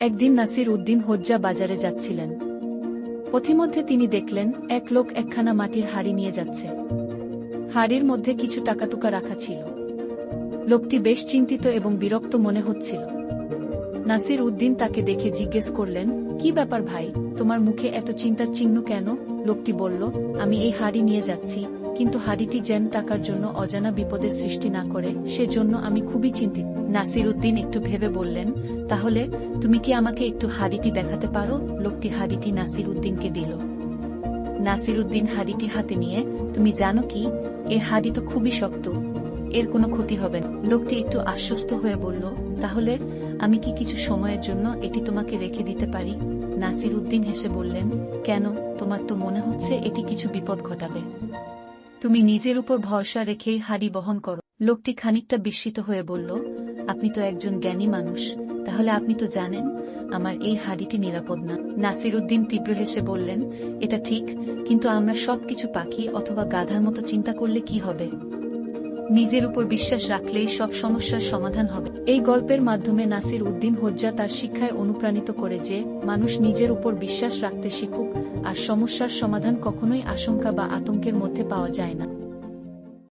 একদিন নাসির উদ্দিন হজ্জা বাজারে যাচ্ছিলেন। পথিমধ্যে তিনি দেখলেন, এক লোক একখানা মাটির হাড়ি নিয়ে যাচ্ছে। হাড়ির মধ্যে কিছু টাকাটুকা রাখা ছিল। লোকটি বেশ চিন্তিত এবং বিরক্ত মনে হচ্ছিল। নাসির উদ্দিন তাকে দেখে জিজ্ঞেস করলেন, কি ব্যাপার ভাই, তোমার মুখে এত চিন্তার চিহ্ন কেন? লোকটি বলল, আমি এই হাড়ি নিয়ে যাচ্ছি কিন্তু হাড়িটি যেন টাকার জন্য অজানা বিপদের সৃষ্টি না করে, সেজন্য আমি খুবই চিন্তিত। নাসির উদ্দিন একটু ভেবে বললেন, তাহলে তুমি কি আমাকে একটু হাড়িটি দেখাতে পারো? লোকটি হাড়িটি নাসির উদ্দিনকে দিল। নাসির উদ্দিন হাড়িটি হাতে নিয়ে, তুমি জানো কি? এ হাড়ি তো খুবই শক্ত, এর কোনো ক্ষতি হবে না। লোকটি একটু আশ্বস্ত হয়ে বলল, তাহলে আমি কি কিছু সময়ের জন্য এটি তোমাকে রেখে দিতে পারি? নাসির উদ্দিন হেসে বললেন, কেন? তোমার তো মনে হচ্ছে এটি কিছু বিপদ ঘটাবে। তুমি নিজের উপর ভরসা রেখেই হাড়ি বহন করো। লোকটি খানিকটা বিস্মিত হয়ে বলল, আপনি তো একজন জ্ঞানী মানুষ। তাহলে আপনি তো জানেন, আমার এই হাড়িটি নিরাপদ না। নাসির উদ্দিন তীব্র হেসে বললেন, এটা ঠিক, কিন্তু আমরা সবকিছু পাখি অথবা গাধার মতো চিন্তা করলে কি হবে? নিজের উপর বিশ্বাস রাখলেই সব সমস্যার সমাধান হবে। এই গল্পের মাধ্যমে নাসির উদ্দিন হজ্জা তার শিক্ষায় অনুপ্রাণিত করে যে, মানুষ নিজের উপর বিশ্বাস রাখতে শিখুক, আর সমস্যার সমাধান কখনোই আশঙ্কা বা আতঙ্কের মধ্যে পাওয়া যায় না।